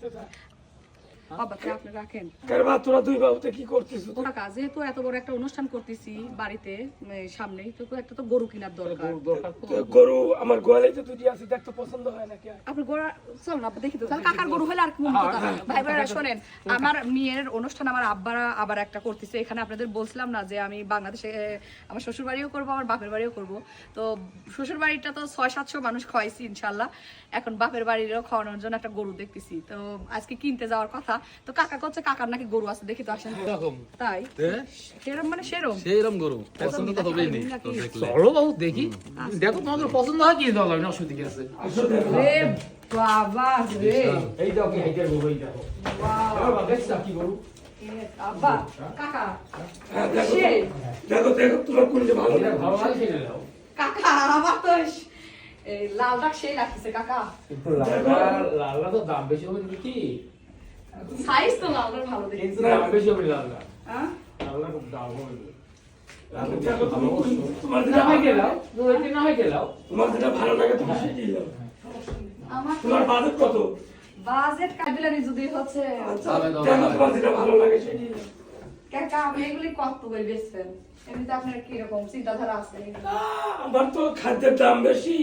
对不对？আপনি রাখেন। কার তোরা দুই বাবুতে কি করতেছ? কাকা যেহেতু এত বড় একটা অনুষ্ঠান করতেছি বাড়িতে উম, তো একটা তো গরু কেনার দরকার। গরু আমার গোয়ালে তো দুটি আছে দেখ পছন্দ হয় নাকি আর? আপনার চল না দেখি তো। কাকার গরু হলে আর কি কথা ভাই ভাইরা শোনেন আমার মেয়ের অনুষ্ঠান আমার আব্বারা আবার একটা করতেছে। এখানে আপনাদের বলছিলাম না যে আমি বাংলাদেশে আমার শ্বশুর বাড়িও করব আমার বাপের বাড়িও করব। তো শ্বশুর বাড়িটা তো ছয় সাতশো মানুষ খাওয়াইছি ইনশাল্লাহ এখন বাপের বাড়িরও খাওয়ানোর জন্য একটা গরু দেখতেছি। তো আজকে কিনতে যাওয়ার কথা। তো কাকা করছে কাকার নাকি গরু আছে দেখি তো আসেন। এরকম তাই? সেরম মানে সেরম সেইরকম গরু। পছন্দ তো হবেই নি। চলো বাবু দেখি। দেখো তোমাদের পছন্দ হয় কি দল আমি অসুবিধা কি আছে? রে বাবা রে। এই দেখো কি হাইটার গরু এই দেখো। বাবা দেখছ কি গরু? আব্বা কাকা দেখো দেখো দেখো তোমার কোনটা ভালো ভালো লাগে কাকা আমার তো এই লাল সেই লাগতেছে কাকা। লালটা লালটা তো দাম বেশি হবে নাকি? সাইজ তো লালটার ভালো দেখি। কিন্তু দাম বেশি হবে লালটা হ্যাঁ? লালটা খুব দাম হবে। দেখো তুমি কোন- তোমার যেটা ভালো লাগে- তুমি না হয় তোমার সেটাই তোমার বাজেট কত? বাজেট কাবিলানি যদি হচ্ছে আচ্ছা তাহলে দাও, দেখো তাহলে। তোমার যেটা ভালো লাগে সেটাই কাকা আপনি এগুলি কত করে বেচছেন এমনিতে আপনার চিন্তাধারা আছে? আমার তো খাদ্যের দাম বেশি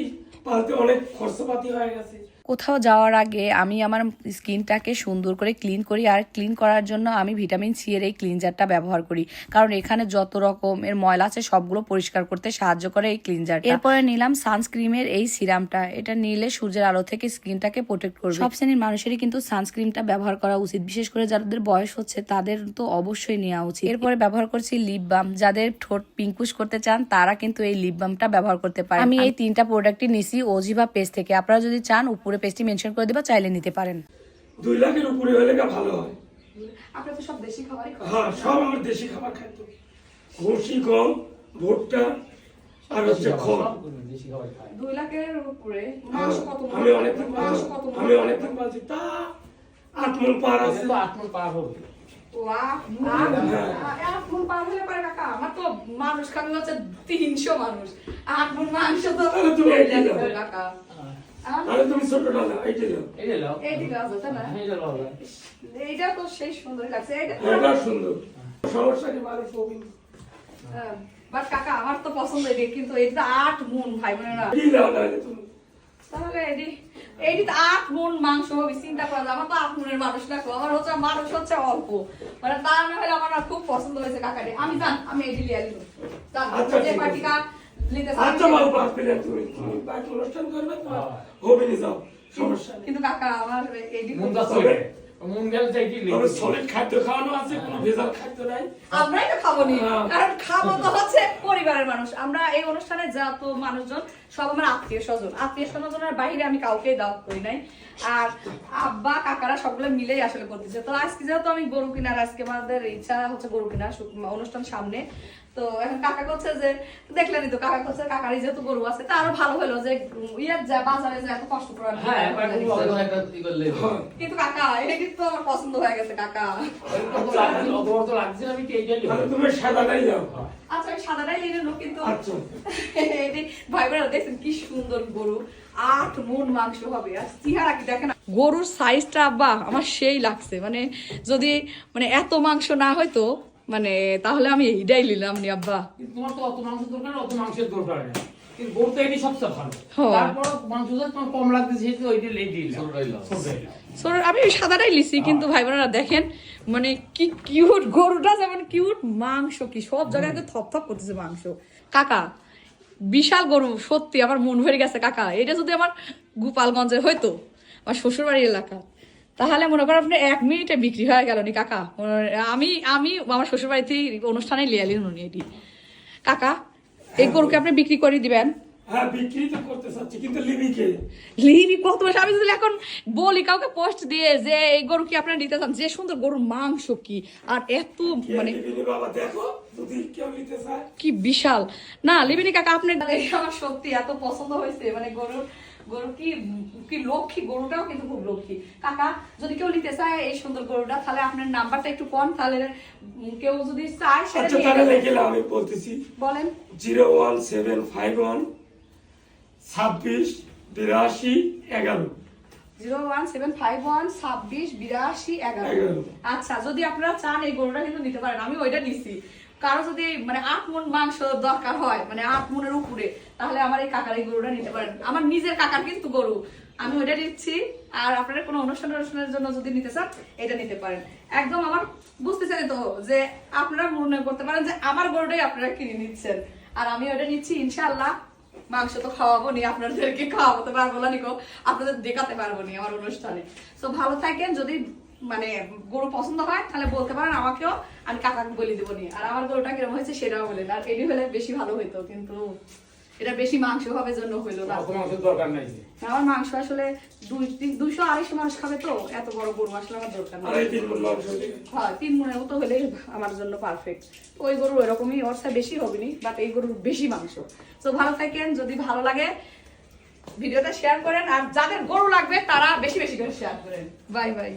পালতে অনেক খরচপাতি হয়ে গেছে। কোথাও যাওয়ার আগে আমি আমার স্কিনটাকে সুন্দর করে ক্লিন করি আর ক্লিন করার জন্য আমি ভিটামিন সি এর এই ক্লিনজারটা ব্যবহার করি। কারণ এখানে যত রকমের ময়লা আছে সবগুলো পরিষ্কার করতে সাহায্য করে এই ক্লিনজার এরপরে নিলাম সানস্ক্রিমের এই সিরামটা। এটা নিলে সূর্যের আলো থেকে স্কিনটাকে প্রোটেক্ট করবে। সব শ্রেণির মানুষেরই কিন্তু সানস্ক্রিমটা ব্যবহার করা উচিত। বিশেষ করে যাদের বয়স হচ্ছে তাদের তো অবশ্যই নেওয়া উচিত। এরপরে ব্যবহার করছি লিপ বাম যাদের ঠোঁট পিঙ্কুশ করতে চান, তারা কিন্তু এই লিপ বামটা ব্যবহার করতে পারে আমি এই তিনটা প্রোডাক্টই নিছি ওজিভা পেজ থেকে। আপনারা যদি চান, উপরে পেজটি মেনশন করে দেবা চাইলে নিতে পারেন। দুই লাখের উপরে হলে গা ভালো হয়। আপনার তো সব দেশি খাবারই খাওয়া হ্যাঁ সব আমার দেশি খাবার খাইতো ভুসি গম ভুট্টা আর হচ্ছে খড়। দুই লাখের উপরে মাংস কত? আমি অনেকদিন মাংস কত? আমি অনেকদিন বাজি তা আট মন পার আছে। তো আট মন পার হবে। তো মানুষ খাবে হচ্ছে তিনশো মানুষ। আট মন তো। কাকা? তাহলে তুমি ছোটটা নাও এইটাই দাও এই নাও এই ঠিক আছে তাই না এই নাও এইটা তো সেই সুন্দর লাগছে এইটা এটা সুন্দর। সমস্যা কি মানুষ প্রবীণ বাট কাকা আমার তো পছন্দ এটি কিন্তু এটা আট মন ভাই বোনেরা। কি দাও তাহলে তুমি? তাহলে এটি এটি তো আট মন মাংস হবে চিন্তা করা যায় আমার তো আট মনের মানুষ দেখো আমার হচ্ছে মানুষ হচ্ছে অল্প। মানে তা না হলে আমার খুব পছন্দ হয়েছে কাকাটি। আমি জান আমি এটি লিয়ে আলিব আচ্ছা, যে পার্টি। আচ্ছা বাবু পাঁচ প্লেট তুমি তুমি বাকি অনুষ্ঠান করবে তোমার? হবে যাও সমস্যা কিন্তু কাকা আমার এটি খুব যাচ্ছে তবে- গেল চাইছি তবে সলিড খাদ্য খাওয়ানো আছে কোনো ভেজাল খাদ্য নাই। আমরাই তো খাব নি হ্যাঁ। কারণ খাব তো হচ্ছে পরিবারের মানুষ। আমরা এই অনুষ্ঠানে যত মানুষজন সব আমার আত্মীয় স্বজন। আত্মীয় স্বজনের বাইরে আমি কাউকে দাওয়াত করি নাই। আর আব্বা কাকারা সবগুলো মিলেই আসলে করতেছে। তো আজকে যেহেতু আমি গরু কিনার আজকে আমাদের ইচ্ছা হচ্ছে গরু কিনার অনুষ্ঠান সামনে। তো এখন কাকা করছে যে দেখলেনি তো কাকা করছে কাকারই যেহেতু গরু আছে তা আরও ভালো হলো যে ইয়ের যা বাজারে যা এত কষ্ট করে হ্যাঁ, কিন্তু কাকা এটা কিন্তু আমার পছন্দ হয়ে গেছে কাকা। অত বড় তো লাগছে আমি কি এইটা তুমি সাদাটাই দাও। আচ্ছা আমি সাদাটাই নিয়ে নেব কিন্তু আচ্ছা। ভাই বোনেরা দেখছেন কি সুন্দর গরু আট মন মাংস হবে আর চেহারা কি দেখেন? গরুর সাইজটা বা আমার সেই লাগছে মানে যদি মানে এত মাংস না হয়তো মানে তাহলে আমি এইটাই নিলাম নি আব্বা। কিন্তু তোমার তো অত মাংস দরকার অত মাংসের দরকার নেই। আমি ওই সাদাটাই লিছি কিন্তু ভাই বোনেরা দেখেন মানে কি কিউট গরুটা যেমন কিউট মাংস কি সব জায়গায় থপ থপ করতেছে মাংস। কাকা বিশাল গরু সত্যি আমার মন ভরে গেছে কাকা। এটা যদি আমার গোপালগঞ্জের হয়তো আমার শ্বশুরবাড়ির এলাকা। তাহলে মনে করেন আপনি এক মিনিটে বিক্রি হয়ে গেল নি কাকা। আমি আমি আমার শ্বশুরবাড়িতে অনুষ্ঠানে লিয়ালি নুনি এটি। কাকা এই গরুকে আপনি বিক্রি করে দিবেন? হ্যাঁ আমি যদি এখন বলি কাউকে পোস্ট দিয়ে যে এই গরু কি আপনারা নিতে চান যে সুন্দর গরুর মাংস কি আর এত মানে কি বিশাল। না লিবিনি কাকা আপনার আমার সত্যি এত পছন্দ হয়েছে মানে গরুর গরু কি কি লক্ষ্মী? গরুটাও কিন্তু খুব লক্ষ্মী। কাকা যদি কেউ নিতে চায় এই সুন্দর গরুটা তাহলে আপনার নাম্বারটা একটু কম তাহলে কেউ যদি চায় সেটা আচ্ছা তাহলে লিখে নাও, আমি বলতেছি। বলেন। Zero one seven five one ছাব্বিশ বিরাশি এগারো। Zero one seven five one ছাব্বিশ বিরাশি এগারো। এগারো। আচ্ছা যদি আপনারা চান এই গরুটা কিন্তু নিতে পারেন আমি ওইটা নিছি। কারও যদি মানে আট মন মাংস দরকার হয় মানে আট মনের উপরে, তাহলে আমার এই কাকার এই গরুটা নিতে পারেন। আমার নিজের কাকার কিন্তু গরু। আমি ওইটা নিচ্ছি আর আপনারা কোনো অনুষ্ঠান অনুষ্ঠানের জন্য যদি নিতে চান, এটা নিতে পারেন। একদম আমার বুঝতে চাই তো যে, আপনারা মনে করতে পারেন যে, আমার গরুটাই আপনারা কিনে নিচ্ছেন। আর আমি ওইটা নিচ্ছি ইনশাল্লাহ মাংস তো খাওয়াবো নি, আপনাদেরকে খাওয়াতে পারব না, নিকো। আপনাদের দেখাতে পারব নি আমার অনুষ্ঠানে। তো ভালো থাকেন, যদি মানে গরু পছন্দ হয় তাহলে বলতে পারেন আমাকেও আমি কাকাকে বলে দেবো নি আর আমার গরুটা কীরকম হয়েছে সেটাও বলেন আর এটি হলে বেশি ভালো হইতো কিন্তু এটা বেশি মাংস হবে জন্য হইল না। আমার মাংস আসলে দুই দুইশো আড়াইশো মানুষ খাবে তো এত বড় গরু আসলে আমার দরকার নেই। হয় তিন মনের মতো হলেই আমার জন্য পারফেক্ট ওই গরু এরকমই ওর চেয়ে বেশি হবে নি বাট এই গরুর বেশি মাংস। তো ভালো থাকেন যদি ভালো লাগে ভিডিওটা শেয়ার করেন আর যাদের গরু লাগবে তারা বেশি বেশি করে শেয়ার করেন। Bye bye